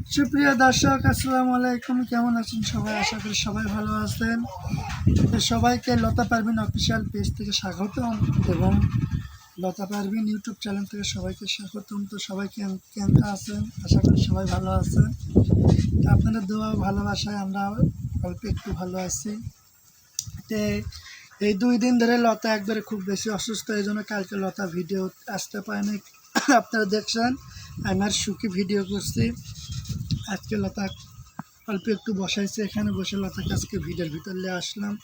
সুপ্রিয় দর্শক, আসসালামু আলাইকুম। কেমন আছেন সবাই? আশা করি সবাই ভালো আছেন। সবাইকে লতা পারবিন অফিসিয়াল পেজ থেকে স্বাগতম এবং লতা পারবিন ইউটিউব চ্যানেল থেকে সবাইকে স্বাগতম। তো সবাই কেম- কেমন আছেন? আশা করি সবাই ভালো আছেন। আপনাদের দোয়া ভালোবাসায় আমরা অল্প একটু ভালো আছি। এই দুই দিন ধরে লতা একবারে খুব বেশি অসুস্থ, এই জন্য কালকে লতা ভিডিও আসতে পারেনি। আপনারা দেখছেন আমার সুখী ভিডিও করছি। আজকে লতা অল্প একটু বসাইছে এখানে বসে লতাকে আজকে ভিডিওর ভিতর নিয়ে আসলাম।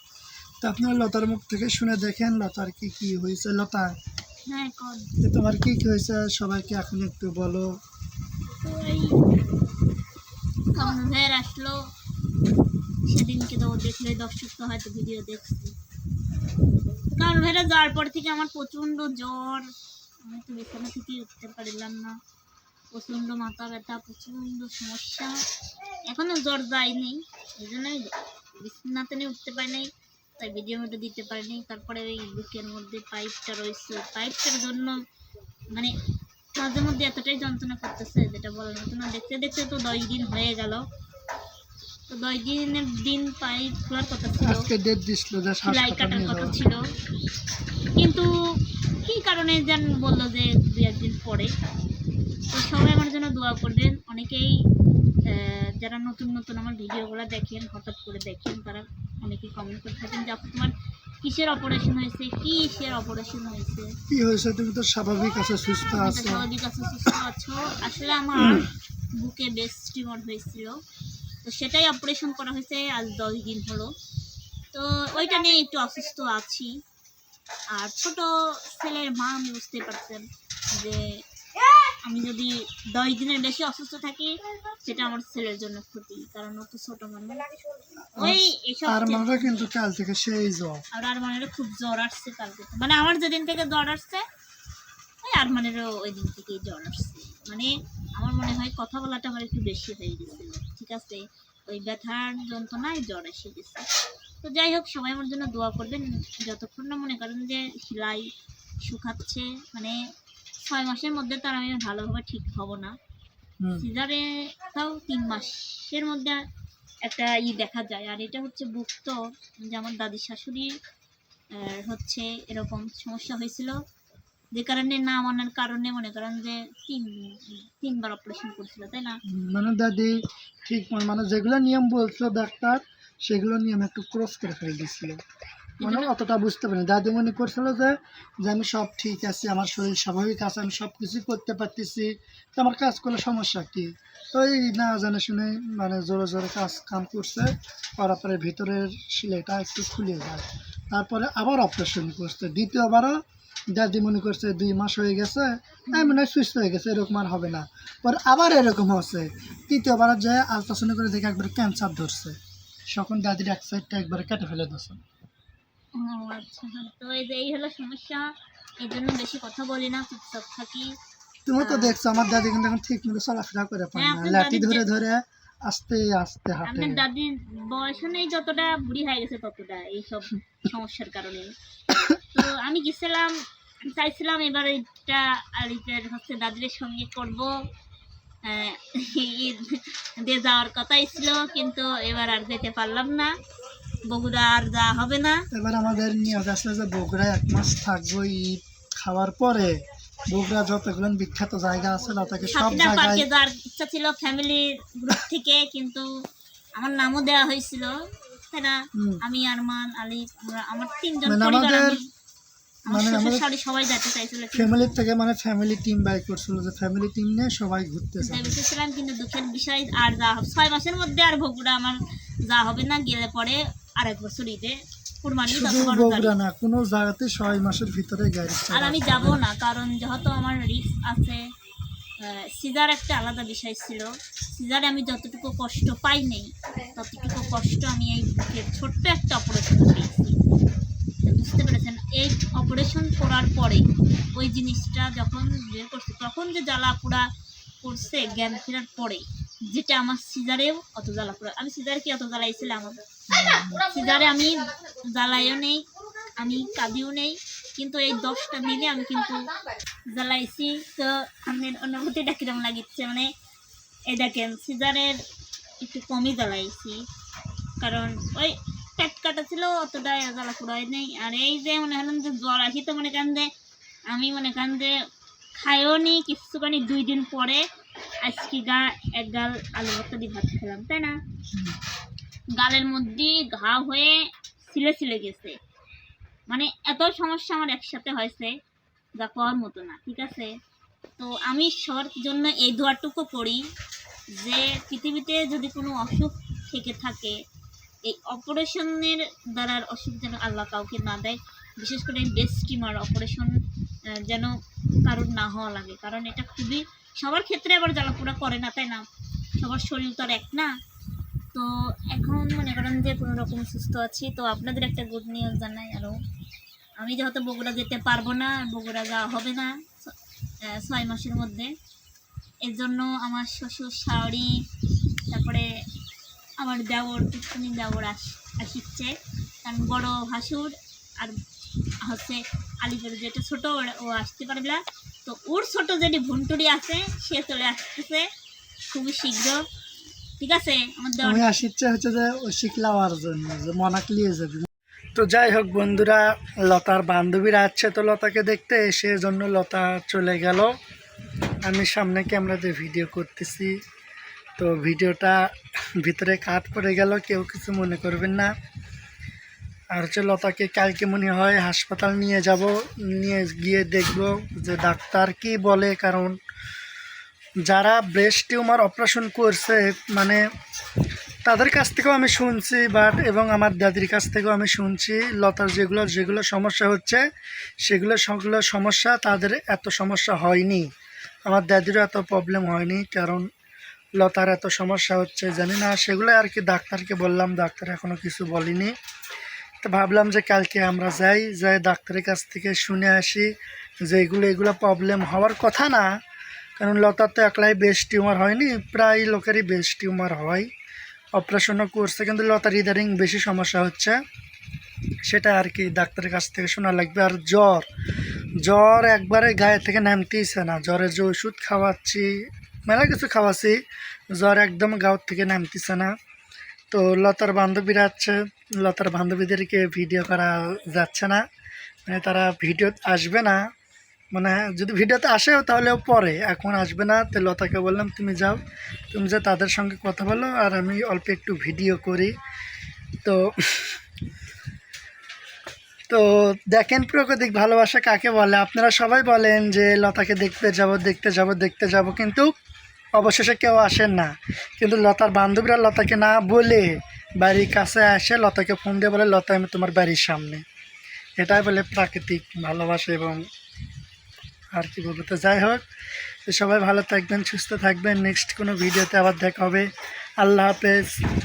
তো আপনারা লতার মুখ থেকে শুনে দেখেন লতার কি কি হয়েছে। লতা হ্যাঁ তোমার কি কি হয়েছে? সবাইকে এখন একটু বলো। কামড়ের আসলো। সেদিনকে তো দেখলে দর্শক তো হয়তো ভিডিও দেখছে। কামড়েরা যাওয়ার পর থেকে আমার প্রচণ্ড জ্বর। আমি তো বিছানা থেকে উঠতে পারলাম না। প্রচণ্ড মাথা ব্যথা প্রচণ্ড সমস্যা। এখনও জ্বর যায়নি এই জন্য আমি বিছানাতে নিয়ে উঠতে পারি নাই তাই ভিডিও মধ্যে দিতে পারিনি তারপরে ওই বুকের মধ্যে পাইপটা রয়েছে। পাইপটার জন্য মানে মাঝে মধ্যে এতটাই যন্ত্রণা করতেছে যেটা বলার মতো না। দেখতে দেখতে তো দশ দিন হয়ে গেল। তো দশ দিনের দিন পাইপ খোলার কথা ছিল। সেলাই কাটার কথা ছিল। কিন্তু কি কারণে যেন বলল যে দু একদিন পরে? তো সবাই আমার জন্য দোয়া করবেন। অনেকেই যারা নতুন নতুন আমার ভিডিওগুলো দেখেন হঠাৎ করে দেখেন তারা অনেকেই কমেন্ট করে থাকেন যে তোমার কিসের অপারেশন হয়েছে? কিসের অপারেশন হয়েছে? কি হয়েছে? তুমি তো স্বাভাবিক আছে সুস্থ আছো। স্বাভাবিক আছো সুস্থ আছো। আসলে আমার বুকে বেশ টিউমার হয়েছিল। তো সেটাই অপারেশন করা হয়েছে আজ দশ দিন হলো। তো ওইটা নিয়ে একটু অসুস্থ আছি। আর ছোট ছেলের মা আমি বুঝতে পারছেন যে আমি যদি দশ দিনের বেশি অসুস্থ থাকি সেটা আমার ছেলের জন্য ক্ষতি কারণ ও তো ছোট মানুষ। ওই এসব আর মানে কিন্তু কাল থেকে সেই জ্বর। আর আরমানেরও খুব জ্বর আসছে কালকে মানে আমার যেদিন থেকে জ্বর আসছে ওই আরমানেরও ওই দিন থেকেই জ্বর আসছে। মানে আমার মনে হয় কথা বলাটা আমার একটু বেশি হয়ে গেছিল ঠিক আছে ওই ব্যথার যন্ত্রণায় জ্বর এসে গেছে। তো যাই হোক সবাই আমার জন্য দোয়া করবেন। যতক্ষণ না মনে করেন যে সেলাই শুকাচ্ছে মানে ছয় মাসের মধ্যে তো আমি ভালোভাবে ঠিক হব না। সিজারে তাও তিন মাসের মধ্যে একটা ই দেখা যায়। আর এটা হচ্ছে বুক তো যে আমার দাদির শাশুড়ি হচ্ছে এরকম সমস্যা হয়েছিল। যে কারণে না মানার কারণে মনে করেন যে তিন তিনবার অপারেশন করছিল তাই না? মানে দাদি ঠিক মানে যেগুলো নিয়ম বলছিল ডাক্তার সেগুলো নিয়ম একটু ক্রস করে ফেলে দিয়েছিল। মানে অতটা বুঝতে পারিনি। দাদি মনে করছিল যে যে আমি সব ঠিক আছে আমার শরীর স্বাভাবিক আছে আমি সব কিছু করতে পারতেছি তো আমার কাজ করলে সমস্যা কি? তো এই না জানে শুনে মানে জোরে জোরে কাজ কাম করছে করার পরে ভিতরের সিলাইটা একটু খুলে যায়। তারপরে আবার অপারেশন করছে। দ্বিতীয়বারও দাদি মনে করছে দুই মাস হয়ে গেছে আমি মনে হয় সুস্থ হয়ে গেছে এরকম আর হবে না। পরে আবার এরকম হচ্ছে। তৃতীয়বার যে আলট্রাসাউন্ড করে দেখে একবার ক্যান্সার ধরছে। তখন দাদির এক সাইডটা একবারে কেটে ফেলে দিচ্ছে ও আচ্ছা তো এই যে এই হলো সমস্যা এই জন্য বেশি কথা বলি না চুপচাপ থাকি। তুমি তো দেখছ আমার দাদি কিন্তু এখন ঠিক মতো চলাফেরা করে পারে হ্যাঁ, না। লাঠি ধরে ধরে আস্তে আস্তে হাঁটে। আপনার দাদির বয়স নেই যতটা বুড়ি হয়ে গেছে ততটা এইসব সমস্যার কারণে। তো আমি গেছিলাম চাইছিলাম এবার এটা আলিপের হচ্ছে দাদির সঙ্গে করব। ঈদ দিয়ে যাওয়ার কথাই ছিল কিন্তু এবার আর যেতে পারলাম না। বগুড়া আর যাওয়া হবে না। এবার আমাদের নিয়োগ আছে যে বগুড়ায় এক মাস থাকব ঈদ খাওয়ার পরে বগুড়া যতগুলো বিখ্যাত জায়গা আছে তাকে সব জায়গায় যাওয়ার ইচ্ছা ছিল ফ্যামিলি গ্রুপ থেকে কিন্তু আমার নামও দেওয়া হয়েছিল। তাই না? আমি আরমান আলী আমরা আমার তিনজন মানে পরিবার মানে আমাদের- সবাই যেতে চাইছিল কিন্তু ফ্যামিলির থেকে মানে ফ্যামিলি টিম বাই করছিল যে ফ্যামিলি টিম নিয়ে সবাই ঘুরতে যাবে ভেবেছিলাম কিন্তু দুঃখের বিষয় আর যা ছয় মাসের মধ্যে আর বগুড়া আমার যা হবে না গেলে পরে আরেক বছর ঈদে শুধু বগুড়া না কোনো জায়গাতে ছয় মাসের ভিতরে গাড়ি আর আমি যাব না। কারণ যেহেতু আমার রিস্ক আছে সিজার একটা আলাদা বিষয় ছিল। সিজারে আমি যতটুকু কষ্ট পাই নেই ততটুকু কষ্ট আমি এই বুকের ছোট্ট একটা অপারেশন পেয়েছি বুঝতে পেরেছেন? এই অপারেশন করার পরে ওই জিনিসটা যখন বের করছে, তখন যে জ্বালা পোড়া করছে জ্ঞান ফেরার পরে যেটা আমার সিজারেও অত জ্বালা পোড়া আমি সিজারে কি অত জ্বালাইছিলাম সিজারে আমি জ্বালাইও নেই, আমি কাঁদিও নেই, কিন্তু এই দশটা দিনে আমি কিন্তু জ্বালাইছি। তো আমার অনুভূতিটা কিরম লাগিচ্ছে মানে এই দেখেন, সিজারের একটু কমই জ্বালাইছি, কারণ ওই পেট কাটা ছিল অতটা জ্বালা পুরাই নেই। আর এই যে মনে হলাম যে জ্বর আসি তো মনে করেন যে আমি মনে করেন যে খাইও নি কিছুখানি দুই দিন পরে আজকে গা, এক গাল আলু ভর্তা দিয়ে ভাত খেলাম, তাই না? গালের মধ্যে ঘা হয়ে ছিলে ছিলে গেছে। মানে এত সমস্যা আমার একসাথে হয়েছে, যা করার মতো না, ঠিক আছে? তো আমি সর জন্য এই দোয়াটুকু করি যে পৃথিবীতে যদি কোনো অসুখ থেকে থাকে এই অপারেশনের দ্বারা আর অসুখ যেন আল্লাহ কাউকে না দেয়, বিশেষ করে ব্রেস্ট টিমার অপারেশন যেন কারোর না হওয়া লাগে। কারণ এটা খুবই, সবার ক্ষেত্রে আবার জ্বালাপোড়া করে না, তাই না? সবার শরীর তো আর এক না। তো এখন মনে করেন যে কোনো রকম সুস্থ আছি। তো আপনাদের একটা গুড নিউজ জানাই আরও আমি যেহেতু বগুড়া যেতে পারব না, বগুড়া যাওয়া হবে না ছয় মাসের মধ্যে। এর জন্য আমার শ্বশুর শাড়ি, তারপরে আমার দেওর টুকটুনি দেওর আস, আসিচ্ছে। কারণ বড় ভাসুর আর হচ্ছে আলিপুর যেটা ছোট ও আসতে পারবে না। তো ওর ছোট যেটি ভুন্টুরি আছে, সে চলে আসতেছে খুবই শীঘ্র। ঠিক আছে? আমি আসিচ্ছে হচ্ছে যে ওই শিখলাওয়ার জন্য, যে মনাকলিয়ে যাবে। তো যাই হোক বন্ধুরা, লতার বান্ধবীরা আছে তো লতাকে দেখতে, সে জন্য লতা চলে গেল। আমি সামনে ক্যামেরাতে ভিডিও করতেছি। তো ভিডিওটা ভিতরে কাট পড়ে গেল, কেউ কিছু মনে করবেন না। আর হচ্ছে লতাকে কালকে মনে হয় হাসপাতাল নিয়ে যাব, নিয়ে গিয়ে দেখব যে ডাক্তার কি বলে, কারণ যারা ব্রেস্ট টিউমার অপারেশন করছে মানে তাদের কাছ থেকেও আমি শুনছি বাট এবং আমার দাদির কাছ থেকেও আমি শুনছি, লতার যেগুলো যেগুলো সমস্যা হচ্ছে, সেগুলো সবগুলো সমস্যা তাদের এত সমস্যা হয়নি। আমার দাদিরও এত প্রবলেম হয়নি, কারণ লতার এত সমস্যা হচ্ছে, জানি না। সেগুলো আর কি ডাক্তারকে বললাম, ডাক্তার এখনও কিছু বলিনি। তো ভাবলাম যে কালকে আমরা যাই যাই ডাক্তারের কাছ থেকে শুনে আসি যে এগুলো এগুলো প্রবলেম হওয়ার কথা না। কারণ লতার তো একলাই বেস্ট টিউমার হয়নি, প্রায় লোকেরই বেস্ট টিউমার হয়। অপারেশনও করছে, কিন্তু লতার ইদারিং বেশি সমস্যা হচ্ছে। সেটা আর কি ডাক্তারের কাছ থেকে শোনা লাগবে। আর জ্বর জ্বর একবারে গায়ে থেকে নামতেইছে না। জ্বরের যে ওষুধ খাওয়াচ্ছি মেলা কিছু খাওয়াচ্ছি জ্বর একদম গাঁর থেকে নামতেছে না। তো লতার বান্ধবীরা আছে। লতার বান্ধবীদেরকে ভিডিও করা যাচ্ছে না। মানে তারা ভিডিও আসবে না। মানে যদি ভিডিওতে আসেও তাহলেও পরে। এখন আসবে না। তো লতাকে বললাম, তুমি যাও। তুমি যে তাদের সঙ্গে কথা বলো, আর আমি অল্প একটু ভিডিও করি। তো তো দেখেন প্রাকৃতিক ভালোবাসা কাকে বলে? আপনারা সবাই বলেন যে লতাকে দেখতে যাব দেখতে যাব দেখতে যাব। কিন্তু অবশেষে কেউ আসেন না। কিন্তু লতার বান্ধবীরা লতাকে না বলে বাড়ির কাছে আসে, লতাকে ফোন দিয়ে বলে, লতা, আমি তোমার বাড়ির সামনে। এটাই বলে প্রাকৃতিক ভালোবাসা এবং আর কি বলব তো, যাই হোক। তো সবাই ভালো থাকবেন, সুস্থ থাকবেন। নেক্সট কোনো ভিডিওতে আবার দেখা হবে। আল্লাহ হাফেজ।